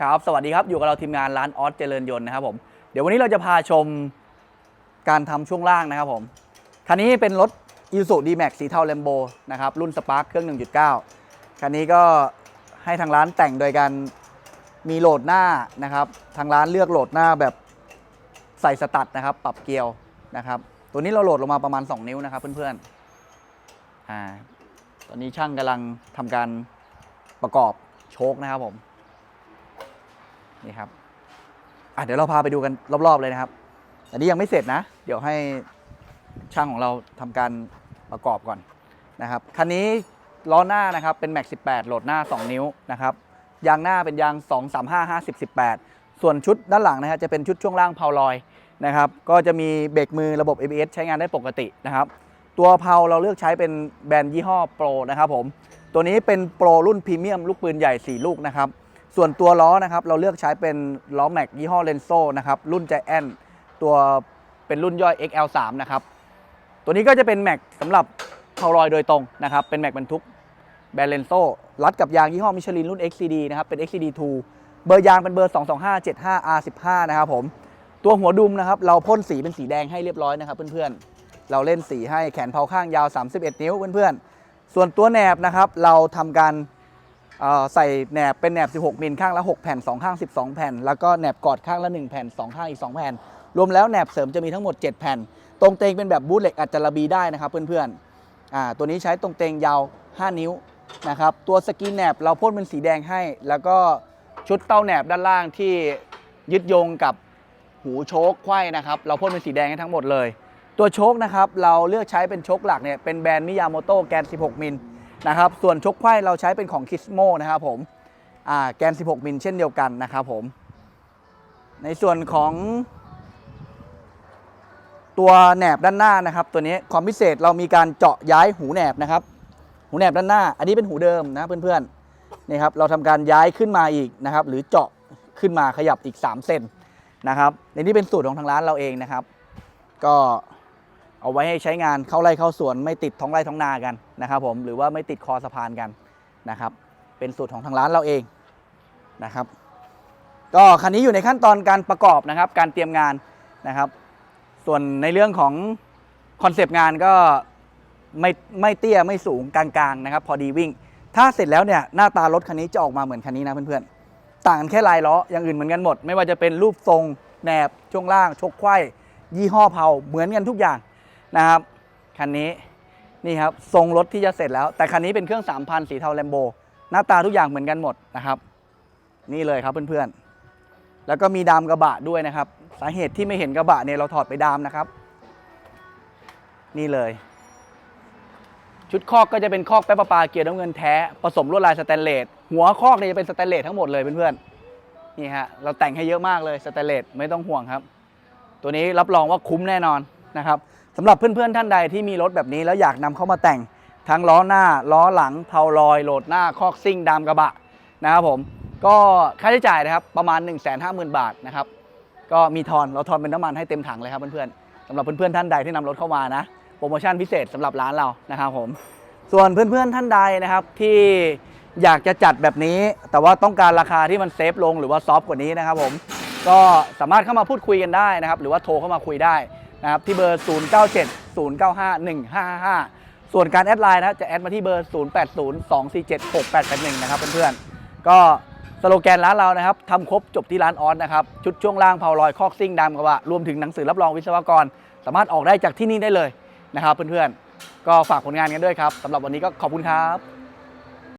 ครับสวัสดีครับอยู่กับเราทีมงานร้านออสเจริญยนต์นะครับผมเดี๋ยววันนี้เราจะพาชมการทำช่วงล่างนะครับผมคันนี้เป็นรถ i s u d D-Max สีเทาแลมโบนะครับรุ่นสปาร์คเครื่อง 1.9 คันนี้ก็ให้ทางร้านแต่งโดยการมีโหลดหน้านะครับทางร้านเลือกโหลดหน้าแบบใส่สตัดนะครับปรับเกลียวนะครับตัวนี้เราโหลดลงมาประมาณ 2 นิ้วนะครับเพื่อนๆอ่าตอนนี้ช่างกำลังทำการประกอบโชคนะครับผม นี่ครับอะเดี๋ยวเราพาไปดูกันรอบๆเลยนะครับ อันนี้ยังไม่เสร็จนะ เดี๋ยวให้ช่างของเราทำการประกอบก่อนนะครับ คันนี้ล้อหน้านะครับเป็น Max 18 โหลดหน้า 2 นิ้วนะครับ ยางหน้าเป็นยาง 2 3 5 50 18 ส่วนชุดด้านหลังนะฮะจะเป็นชุดช่วงล่างเพาลอยนะครับ ก็จะมีเบรกมือระบบ ABS ใช้งานได้ปกตินะครับ ตัวเพาเราเลือกใช้เป็นแบรนด์ยี่ห้อโปรนะครับผม ตัวนี้เป็นโปรรุ่นพรีเมียมลูกปืนใหญ่ 4 ลูกนะครับ ส่วนตัวล้อนะครับเราเลือกใช้เป็นล้อแม็กยี่ห้อเลนโซนะครับรุ่นใจแอนตัวเป็นรุ่นย่อย XL3 นะครับตัวนี้ก็จะเป็นแม็กสำหรับเพารอยโดยตรงนะครับเป็นแม็กบรรทุกแบรนด์เลนโซรัดกับยางยี่ห้อมิชลินรุ่น XCD นะครับเป็น XCD2 เบอร์ยางเป็นเบอร์ 22575R15 นะครับผมตัวหัวดุมนะครับเราพ่นสีเป็นสีแดงให้เรียบร้อยนะครับเพื่อนๆเราเล่นสีให้แขนเผาข้างยาว 31 นิ้วเพื่อนๆส่วนตัวแหนบนะครับเราทำการ ใส่แหนบเป็นแหนบ 16 มิลข้างละ 6 แผ่น 2 ข้าง 12 แผ่น แล้วก็แหนบกอดข้างละ 1 แผ่น 2 ข้างอีก 2 แผ่น รวมแล้วแหนบเสริมจะมีทั้งหมด 7 แผ่น ตรงเตงเป็นแบบบูทเหล็กอัดจาระบีได้นะครับเพื่อนๆตัวนี้ใช้ตรงเตงยาว 5 นิ้วนะครับ ตัวสกีแหนบเราพ่นเป็นสีแดงให้ แล้วก็ชุดเต้าแหนบด้านล่างที่ยึดโยงกับหูโชคไขว้นะครับ เราพ่นเป็นสีแดงให้ทั้งหมดเลย ตัวโชคนะครับเราเลือกใช้เป็นโชคหลักเนี่ยเป็นแบรนด์มิยาโมโตแกน 16 มิล นะครับ ส่วนชกไขว้เราใช้เป็นของคิสโมนะครับผมแกน 16 มิลเช่นเดียวกันนะครับผม ในส่วนของ ตัวแหนบด้านหน้านะครับ ตัวนี้ความพิเศษเรามีการเจาะย้ายหูแหนบนะครับ หูแหนบด้านหน้า อันนี้เป็นหูเดิมนะเพื่อนๆนี่ครับเราทำการย้ายขึ้นมาอีกนะครับ หรือเจาะขึ้นมาขยับอีก 3 เซนนะครับในนี้เป็นสูตรของทางร้านเราเองนะครับ ก็ เอาไว้ให้ใช้งานเข้าไร่เข้าสวนไม่ติดท้องไร่ท้องนากันนะครับผมหรือว่าไม่ติดคอสะพานกันนะครับ เป็นสูตรของทางร้านเราเองนะครับ ก็คันนี้อยู่ในขั้นตอนการประกอบนะครับ การเตรียมงานนะครับ ส่วนในเรื่องของคอนเซปต์งานก็ไม่ไม่เตี้ยไม่สูงกลางๆนะครับ พอดีวิ่ง ถ้าเสร็จแล้วเนี่ยหน้าตารถคันนี้จะออกมาเหมือนคันนี้นะเพื่อนๆ ต่างกันแค่ลายล้ออย่างอื่นเหมือนกันหมด ไม่ว่าจะเป็นรูปทรงแหนบช่วงล่างชกไขว้ยี่ห้อเผาเหมือนกันทุกอย่าง นะครับ คันนี้นี่ครับทรงรถที่จะเสร็จแล้ว แต่คันนี้เป็นเครื่อง 3,000 สีเทาแลมโบหน้าตาทุกอย่างเหมือนกันหมดนะครับ นี่เลยครับเพื่อนๆ แล้วก็มีดามกระบะด้วยนะครับ สาเหตุที่ไม่เห็นกระบะเนี่ยเราถอดไปดามนะครับ นี่เลย ชุดคอกก็จะเป็นคอกแป๊บประปาเกียร์น้ำเงินแท้ผสมลวดลายสแตนเลสหัวคอกเนี่ยจะเป็นสแตนเลสทั้งหมดเลยเพื่อนๆนี่ฮะเราแต่งให้เยอะมากเลยสแตนเลสไม่ต้องห่วงครับ ตัวนี้รับรองว่าคุ้มแน่นอนนะครับ สำหรับเพื่อนๆท่านใดที่มีรถแบบนี้แล้วอยากนำเข้ามาแต่ง ทั้งล้อหน้าล้อหลังเพาลอยโหลดหน้าคอกซิ่งดามกระบะนะครับผมก็ค่าใช้จ่ายนะครับประมาณ 1 5 0 0 0 0 บาทนะครับก็มีทอนเราทอนเป็นน้ำมันให้เต็มถังเลยครับเพื่อนๆสำหรับเพื่อนๆท่านใดที่นำรถเข้ามานะโปรโมชั่นพิเศษสำหรับร้านเรานะครับผมส่วนเพื่อนๆท่านใดนะครับที่อยากจะจัดแบบนี้ แต่ว่าต้องการราคาที่มันเซฟลงหรือว่าซอฟต์กว่านี้นะครับผมก็สามารถเข้ามาพูดคุยกันได้นะครับ หรือว่าโทรเข้ามาคุยได้ นะครับที่เบอร์ 097 095 1555 ส่วนการแอดไลน์นะจะแอดมาที่เบอร์ 080 247 6881 นะครับเพื่อนๆ ก็สโลแกนร้านเรานะครับทำครบจบที่ร้านออสนะครับชุดช่วงล่างเผาลอยคอกซิ่งดำกระบะรวมถึงหนังสือรับรองวิศวกร สามารถออกได้จากที่นี่ได้เลยนะครับเพื่อนๆ ก็ฝากผลงานกันด้วยครับสำหรับวันนี้ก็ขอบคุณครับ